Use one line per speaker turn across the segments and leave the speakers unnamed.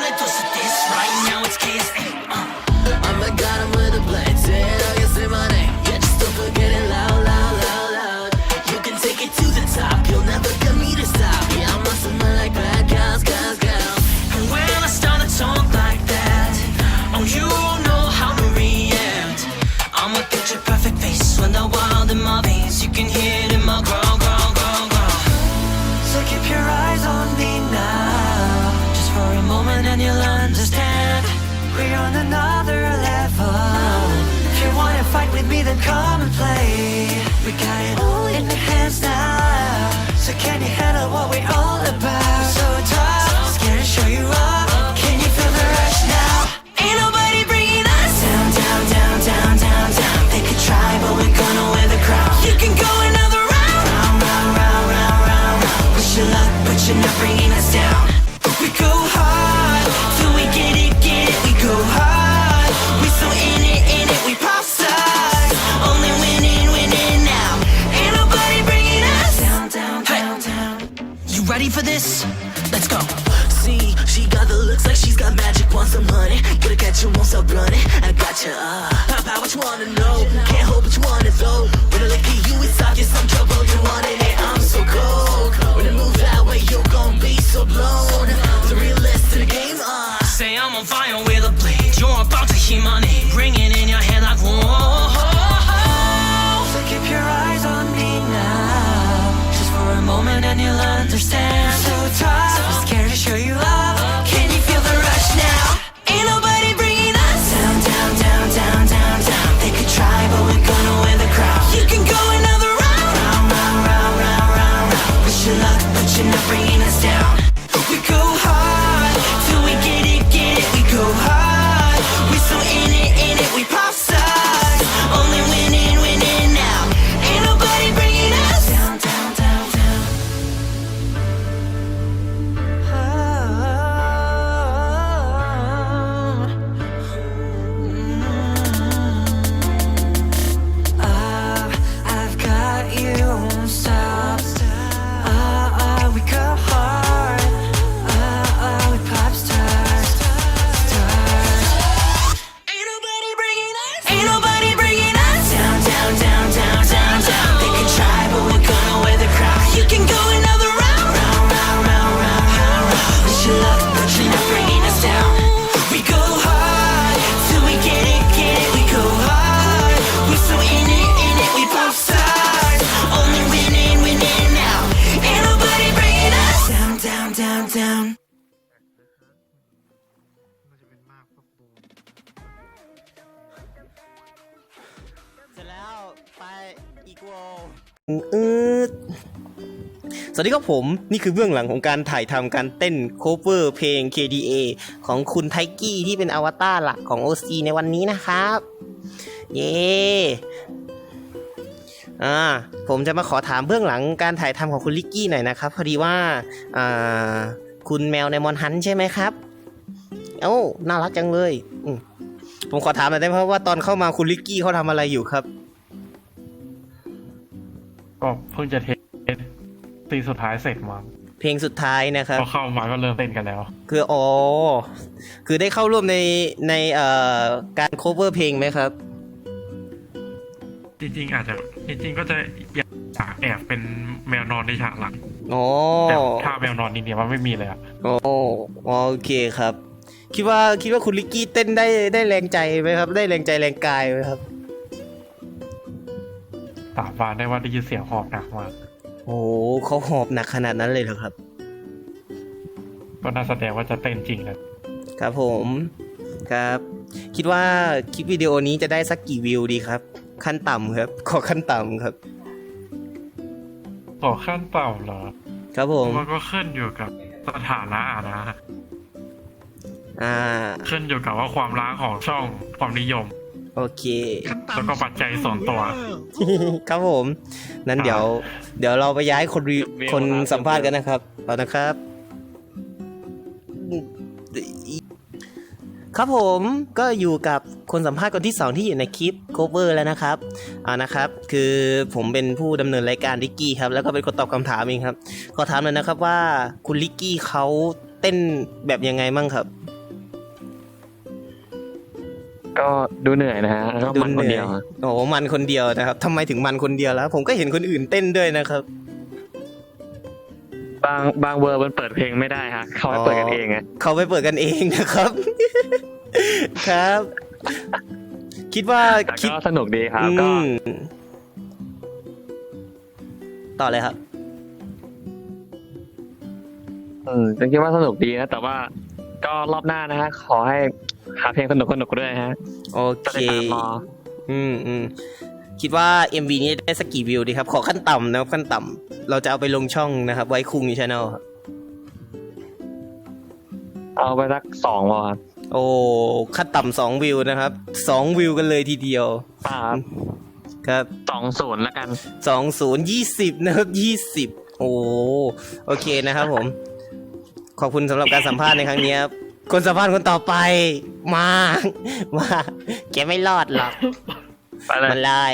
only to
cities. Come and play. We got it all in the hands now. So can you handle for this? Let's go.
See, she got the looks like she's got magic, want some money. Gotta catch you, won't stop running. I got you, uh. Pop out what you wanna know. Can't hold what you want it though. When I look at you,
อื
ดสวัสดีครับผมนี่คือเบื้องหลังของการถ่ายทำการเต้นโคเวอร์เพลง KDA ของคุณไทกี้ที่เป็นอวตารหลักของ OC ในวันนี้นะครับ เย้อ่าผมจะมาขอถามเบื้องหลังการถ่ายทำของคุณลิกกี้หน่อยนะครับ พอดีว่าอ่าคุณแมวในมอนฮันใช่ไหมครับเอ้าน่ารักจังเลย ผมขอถามหน่อยได้ไหมครับว่าตอนเข้ามาคุณลิกกี้เขาทำอะไรอยู่ครับ
ก็เพิ่งจะเทสซีนสุดท้ายเสร็จมา
เพลงสุดท้ายนะครับ
พอเข้ามาก็เริ่มเต้นกันแล้ว
คืออ๋อคือได้เข้าร่วมในในเอ่อการ cover เพลงไหมครับ
จริงๆ อาจจะจริงๆ ก็จะอยากแอบเป็นแมวนอนในฉากหลัง
อ๋อ
แต่ถ้าแมวนอนนี่เนี่ยมันไม่มีเลยอะ
อ๋อโอเคครับ คิดว่าคิดว่าคุณลิกกี้เต้นได้ได้แรงใจไหมครับ ได้แรงใจแรงกายไหมครับ
สาบานได้ว่าได้ยินเสียงหอบหนักมาก
โอ้เขาหอบหนักขนาดนั้นเลยเหรอครับ
ก็น่าแสดงว่าจะเต้นจริงนะ
ครับผมครับ คิดว่าคลิปวิดีโอนี้จะได้สักกี่วิวดีครับ ขั้นต่ำครับ ขอขั้นต่ำครับ
ต่อขั้นเต่าเหรอ
ครับผม
มันก็ขึ้นอยู่กับสถานะอะนะ
อ่า
ขึ้นอยู่กับว่าความรักของช่องความนิยม
โอเค
แล้วก็ปัจจัยส่วนตัว
ครับผม นั้นเดี๋ยว เดี๋ยวเราไปย้ายคนรี
เวล
คน
นะ
สัมภาษณ์กันนะครับเอานะครับ ครับผมก็อยู่กับคนสัมภาษณ์คนที่สองที่อยู่ในคลิป cover แล้วนะครับอ่านะครับ คือผมเป็นผู้ดำเนินรายการลิกกี้ครับ แล้วก็เป็นคนตอบคำถามเองครับ ขอถามหน่อยนะครับว่าคุณลิกกี้เขาเต้นแบบยังไงมั่งครับ
ก็ดูเหนื่อยนะฮะแล้วก็มันคนเดียว
หอยโอ้โหมันคนเดียวนะครับทำไมถึงมันคนเดียวแล้ว ผมก็เห็นคนอื่นเต้นด้วยนะครับ
บางบางเวอร์มันเปิดเพลงไม่ได้ฮะ เขาให้เปิดกันเองไง
เขาไปเปิดกันเองนะครับ ครับ คิดว่า
แต่
คิด
ก็สนุกดีครับก็
อืมต่อเลยครับ
อืมฉันคิดว่าสนุกดีนะแต่ว่าก็รอบหน้านะฮะขอให้ หาเพลงสนุกสนุกๆด้วยฮะ
โอ
จะ
เค
ได้ตามรอ
อืมอืมคิดว่า MV นี้ได้สักกี่วิวดีครับ ขอขั้นต่ำนะครับ ขั้นต่ำเราจะเอาไปลงช่องนะครับ ไว้คุงชาแนลครับ
เอาไปสักสองวอครับ
โอ้ขั้นต่ำสองวิวนะครับสองวิวกันเลยทีเดียว
ป่า
ครับ
สองศูนย์แล้วกัน
สองศูนย์ยี่สิบนะครับยี่สิบโอ้โอเคนะครับผม ขอบคุณสำหรับการสัมภาษณ์ในครั้งนี้ครับ คนสัมภาษณ์คนต่อไป มา มาแกไม่รอดหรอก
ไปเลย
มันไล่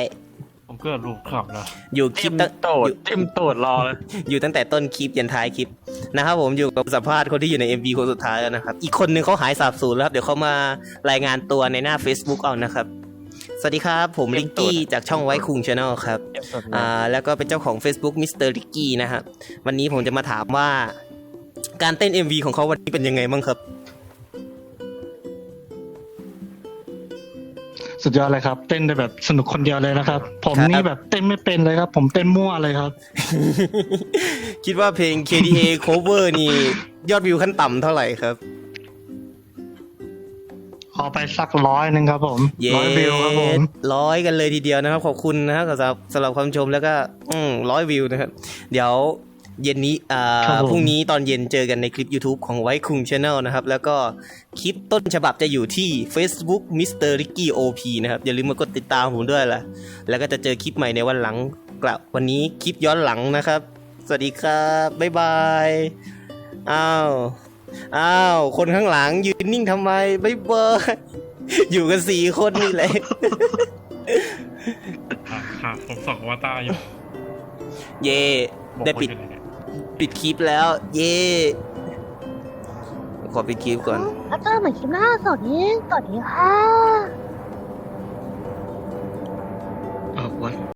ผมเกิดรูปขับนะ
อยู่คลิ
จิ้
ป
ม
ตั้ง
ตู
อ
ด
ยู่
จิ้มตูดรอเลย
อยู่ตั้งแต่ต้นคลิปยันท้ายคลิปนะครับผมอยู่กับสัมภาษณ์คนที่อยู่ใน MV คนสุดท้ายแล้วนะครับ อีกคนนึงเขาหายสาบสูญแล้วครับ เดี๋ยวเขามารายงานตัวในหน้า Facebook เอานะครับ สวัสดีครับ ผมลิกกี้จากช่องไว้คุงชาแนลครับ
จิ้มตูดรอ
อ่าแล้วก็เป็นเจ้าของ Facebook Mr. Ricky นะครับวันนี้ผมจะมาถามว่า การเต้น MV ของเขาวันนี้เป็นยังไงบ้างครับ
สุดยอดเลยครับ เต้นได้แบบสนุกคนเดียวเลยนะครับ ผม
ครับ
นี่แบบเต้นไม่เป็นเลยครับ ผมเต้นมั่วเลยครับ
คิดว่าเพลง KDA cover นี่ ยอดวิวขั้นต่ำเท่าไหร่ครับ
ขอไปสักร้อยหนึ่งครับผม
เย้
ร้อยวิวครับผม
ร้อยกันเลยทีเดียวนะครับ ขอบคุณนะครับสำหรับสำหรับความชมแล้วก็อืมร้อยวิวนะครับ เดี๋ยว เย็นนี้อ่า
ครับผม
พรุ่งนี้ตอนเย็นเจอกันในคลิป YouTube ของไว้คุง Channel นะครับ แล้วก็คลิปต้นฉบับจะอยู่ที่ Facebook Mr. Ricky OP นะครับ อย่าลืมมากดติดตามผมด้วยล่ะ แล้วก็จะเจอคลิปใหม่ในวันหลังกลับวันนี้คลิปย้อนหลังนะครับ สวัสดีครับ บ๊ายบาย อ้าว อ้าว คนข้างหลังยืนนิ่งทำไม บ๊ายบาย อยู่กันสี่คนนี่แหละ
ครับครับผมส่องอวตารอยู่
เย่
บอก
ได้
ว่า
ปิด
อยู่ไหนเนี่ย
ปิดคลิปแล้ว เย่ขอปิดคลิปก่อน
อาจารย์เหมือนคลิปหน้าสวัสดีสวัสดีค่ะ
เออวัน